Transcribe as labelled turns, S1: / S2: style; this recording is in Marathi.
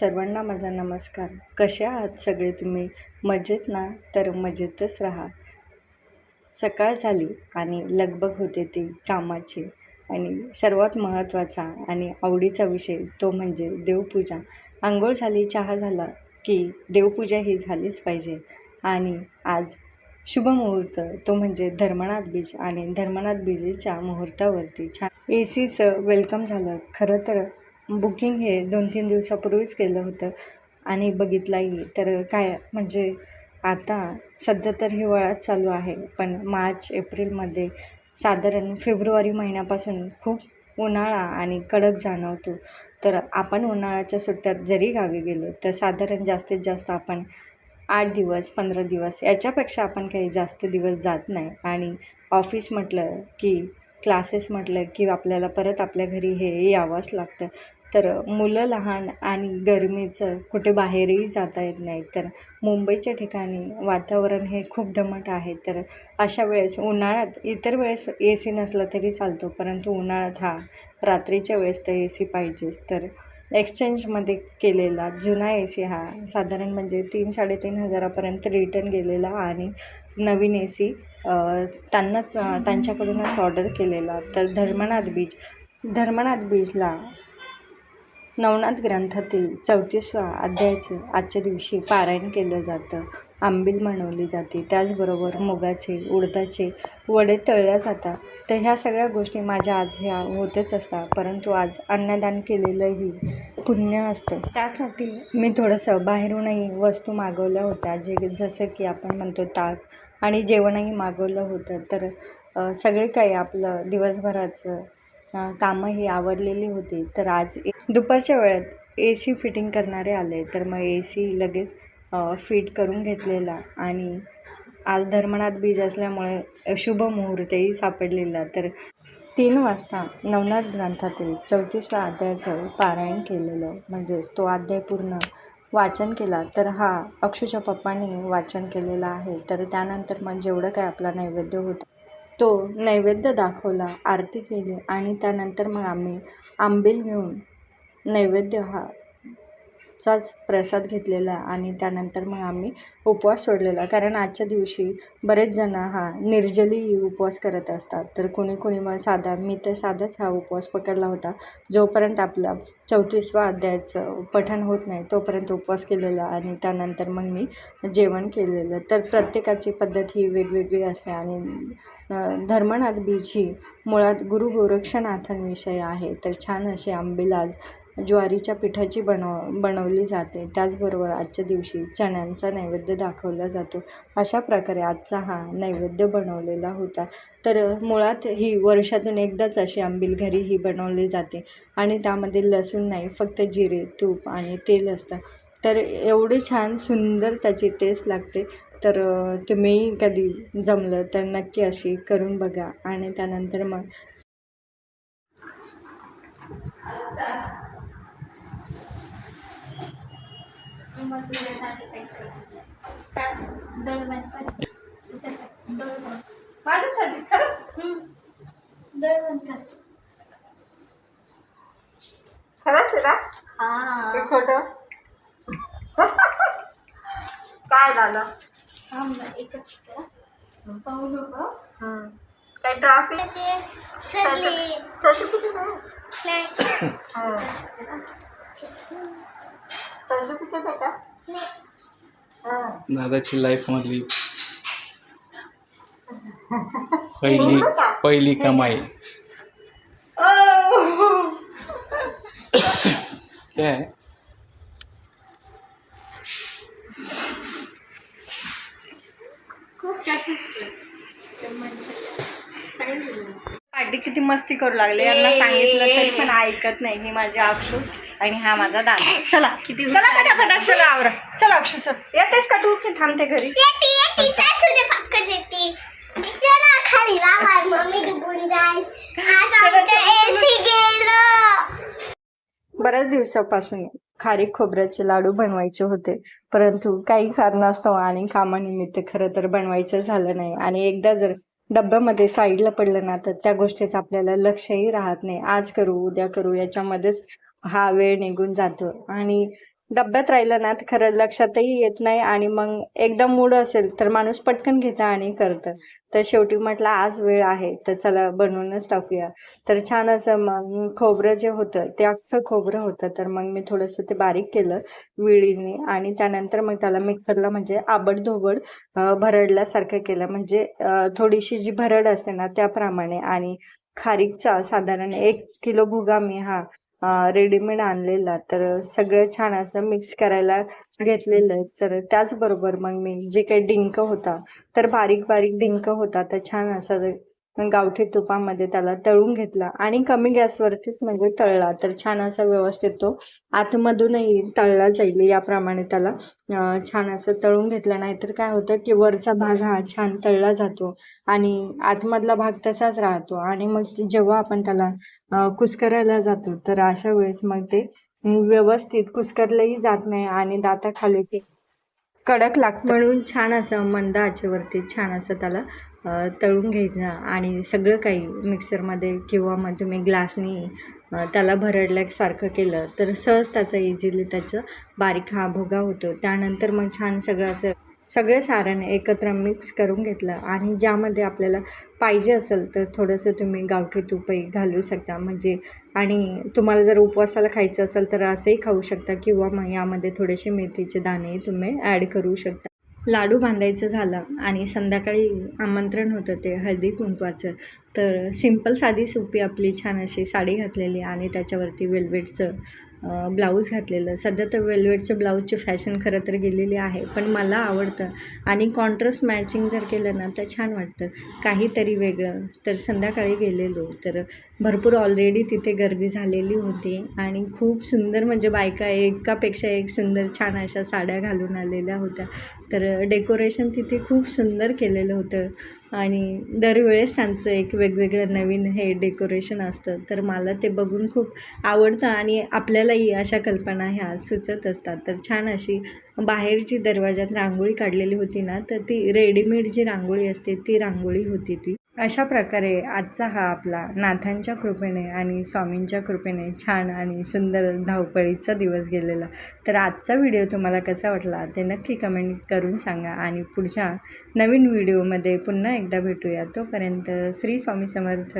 S1: सर्वांना माझा नमस्कार. कसे आहात सगळे तुम्ही? मजेत ना? तर मजेतच राहा. सकाळ झाली आणि लगबग होते ती कामाची. आणि सर्वात महत्त्वाचा आणि आवडीचा विषय तो म्हणजे देवपूजा. आंघोळ झाली चहा झाला की देवपूजा ही झालीच पाहिजे. आणि आज शुभ मुहूर्त तो म्हणजे धर्मनाथ बीच आणि धर्मनाथ बीजेच्या मुहूर्तावरती छान ए सीचं वेलकम झालं. खरं तर बुकिंग हे दोन तीन दिवसापूर्वीच केलं होतं. आणि बघितलाही. तर काय म्हणजे आता सध्या तर हिवाळाच चालू आहे. पण मार्च एप्रिलमध्ये साधारण फेब्रुवारी महिन्यापासून खूप उन्हाळा आणि कडक जाणवतो. तर आपण उन्हाळ्याच्या सुट्ट्यात जरी गावी गेलो तर साधारण जास्तीत जास्त आपण आठ दिवस पंधरा दिवस याच्यापेक्षा आपण काही जास्त दिवस जात नाही. आणि ऑफिस म्हटलं की क्लासेस म्हटलं की आपल्याला परत आपल्या घरी हे यावंच लागतं. तर मुलं लहान आणि गरमीचं कुठे बाहेरही जाता येत नाही. तर मुंबईच्या ठिकाणी वातावरण हे खूप दमट आहे. तर अशा वेळेस उन्हाळ्यात इतर वेळेस ए सी नसला तरी चालतो परंतु उन्हाळ्यात हा रात्रीच्या वेळेस तर ए सी पाहिजेच. तर एक्सचेंजमध्ये केलेला जुना ए सी हा साधारण म्हणजे तीन साडेतीन हजारापर्यंत रिटर्न गेलेला आणि नवीन ए सी त्यांनाच त्यांच्याकडूनच ऑर्डर केलेला. तर धर्मनाथ बीच धर्मनाथ बीचला नवनाथ ग्रंथातील चौतीसवा अध्यायाचे आजच्या दिवशी पारायण केलं जातं. आंबील मनवली जाते. त्याचबरोबर मुगाचे उडदाचे वडे तळल्या जातात. तर ह्या सगळ्या गोष्टी माझ्या आज ह्या होतच असतात. परंतु आज अन्नदान केलेलंही पुण्य असतं. त्यासाठी मी थोडंसं बाहेरूनही वस्तू मागवल्या होत्या. जे जसं की आपण म्हणतो ताक आणि जेवणही मागवलं होतं. तर सगळे काही आपलं दिवसभराचं कामं ही आवरलेली होती. तर आज दुपारच्या वेळात ए सी फिटिंग करणारे आले. तर मग ए सी लगेच फिट करून घेतलेला आणि आज धर्मनाथ बीज असल्यामुळे शुभ मुहूर्तही सापडलेला. तर तीन वाजता नवनाथ ग्रंथातील चौतीसव्या अध्यायाचं पारायण केलेलं म्हणजेच तो अध्याय पूर्ण वाचन केला तर हा अक्षूच्या पप्पाने वाचन केलेला आहे. तर त्यानंतर मग जेवढं काय आपला नैवेद्य होता तो नैवेद्य दाखवला आरती केली आणि त्यानंतर मग आम्ही आंबील घेऊन नैवेद्य हा चाच प्रसाद घेतलेला आणि त्यानंतर मग आम्ही उपवास सोडलेला. कारण आजच्या दिवशी बरेच जण हा निर्जली उपवास करत असतात. तर कोणी कोणी मग साधा मी तर साधाच हा उपवास पकडला होता. जोपर्यंत आपला चौतीसवा अध्यायाचं पठण होत नाही तोपर्यंत उपवास केलेला आणि त्यानंतर मग मी जेवण केलेलं. तर प्रत्येकाची पद्धत ही वेगवेगळी असते आणि धर्मनाथ बीज ही मुळात गुरु गोरक्षनाथांविषयी आहे. तर छान अशी आंबेलाज ज्वारीच्या पिठाची बनव बनवली जाते. त्याचबरोबर आजच्या दिवशी चण्यांचा नैवेद्य दाखवला जातो. अशा प्रकारे आजचा हा नैवेद्य बनवलेला होता. तर मुळात ही वर्षातून एकदाच अशी आंबील घरी ही बनवली जाते आणि त्यामध्ये लसूण नाही फक्त जिरे तूप आणि तेल असतं. तर एवढी छान सुंदर त्याची टेस्ट लागते. तर तुम्ही कधी जमलं तर नक्की अशी करून बघा आणि त्यानंतर मग माझ्यासाठी खरंच? खरंच आहे ना? खोटं? काय झालं? हं. काय ट्रॅफिक सर्टिफिकेट आहे.
S2: दादाची लाईफ मधली पहिली पहिली कमाई. काय
S1: पार्टी किती मस्ती करू लागले. यांना सांगितलं तरी पण ऐकत नाही ही माझी अक्षू आणि हा माझा दादा. चला.
S3: किती
S1: चला फटाफट चला आवरा. चला अक्षू चल. येतेस का तू की थांबते घरी?
S3: खाली मम्मी डुबून जाईल. आज
S1: चला,
S3: आमचं
S1: चला,
S3: एसी गेलं.
S1: बऱ्याच दिवसापासून खारीक खोबऱ्याचे लाडू बनवायचे होते. परंतु काही कारणास्तव आणि कामानिमित्त खरं तर बनवायचं झालं नाही. आणि एकदा जर डब्यामध्ये साईडला पडलं ना तर त्या गोष्टीचं आपल्याला लक्षही राहत नाही. आज करू उद्या करू याच्यामध्येच हा वेळ निघून जातो. आणि डब्यात राहिलं ना तर खरं लक्षातही येत नाही आणि मग एकदम मूड असेल तर माणूस पटकन घेतं आणि करतं. तर शेवटी म्हटलं आज वेळ आहे तर चला बनवूनच टाकूया. तर छान असं मग खोबरं जे होतं ते अख्खं खोबरं होतं. तर मग मी थोडंसं ते बारीक केलं विळीने आणि त्यानंतर मग त्याला मिक्सरला म्हणजे आबडधोबड भरडल्यासारखं केलं. म्हणजे थोडीशी जी भरड असते ना त्याप्रमाणे. आणि खारीकचा साधारण एक किलो भुगा मी हा रेडीमेड आणलेला. तर सगळं छान असं मिक्स करायला घेतलेलं तर त्याचबरोबर मग मी जे काही डिंक होता तर बारीक बारीक डिंक होता. तर छान असा गावठी तुपामध्ये त्याला तळून घेतला. आणि कमी गॅसवरतीच म्हणजे तळला. तर छान असा व्यवस्थित तो आतमधूनही तळला जाईल. याप्रमाणे त्याला छान असं तळून घेतलं. नाहीतर काय होतं की वरचा भाग हा छान तळला जातो. आणि आतमधला भाग तसाच राहतो. आणि मग जेव्हा आपण त्याला कुस्करायला जातो तर अशा वेळेस मग ते व्यवस्थित कुस्करलंही जात नाही आणि दाताखाली ते कडक लागतं. म्हणून छान असं मंद आचेवरती छान असं त्याला तळून घ्यायचा आणि सगळं काही मिक्सरमध्ये किंवा मग तुम्ही ग्लासनी त्याला भरडल्यासारखं केलं तर सहज त्याचा इझिली त्याचं बारीक हा भुगा होतो. त्यानंतर मग छान सगळं असं सगळे सारण एकत्र मिक्स करून घेतलं आणि ज्यामध्ये आपल्याला पाहिजे असेल तर थोडंसं तुम्ही गावठी तुपही घालू शकता. म्हणजे आणि तुम्हाला जर उपवासाला खायचं असेल तर असंही खाऊ शकता किंवा मग यामध्ये थोडेसे मेथीचे दाणे तुम्ही ॲड करू शकता. लाडू बांधायचं झालं आणि संध्याकाळी आमंत्रण होतं ते हळदी कुंकवाचं. तर सिंपल साधी सोपी आपली छान अशी साडी घातलेली आणि त्याच्यावरती वेल्वेटचं ब्लाऊज घातलेलं. सध्या तर वेल्वेटचं ब्लाऊजची फॅशन खरं तर गेलेली आहे पण मला आवडतं. आणि कॉन्ट्रास्ट मॅचिंग जर केलं ना तर छान वाटतं. काहीतरी वेगळं. तर संध्याकाळी गेलेलो. तर भरपूर ऑलरेडी तिथे गर्दी झालेली होती आणि खूप सुंदर म्हणजे बायका एकापेक्षा एक सुंदर छान अशा साड्या घालून आलेल्या होत्या. तर डेकोरेशन तिथे खूप सुंदर केलेलं होतं. आणि दरवेळेस त्यांचं एक वेगवेगळं नवीन हे डेकोरेशन असतं. तर मला ते बघून खूप आवडतं आणि आपल्यालाही अशा कल्पना ह्या सुचत असतात. तर छान अशी बाहेरची दरवाजात रांगोळी काढलेली होती ना तर ती रेडीमेड जी रांगोळी असते ती रांगोळी होती ती. अशा प्रकारे आजचा हा आपला नाथांच्या कृपेने आणि स्वामींच्या कृपेने छान आणि सुंदर धावपळीचा दिवस गेलेला. तर आजचा व्हिडिओ तुम्हाला कसा वाटला ते नक्की कमेंट करून सांगा आणि पुढच्या नवीन व्हिडिओमध्ये पुन्हा एकदा भेटूया. तोपर्यंत श्री स्वामी समर्थ.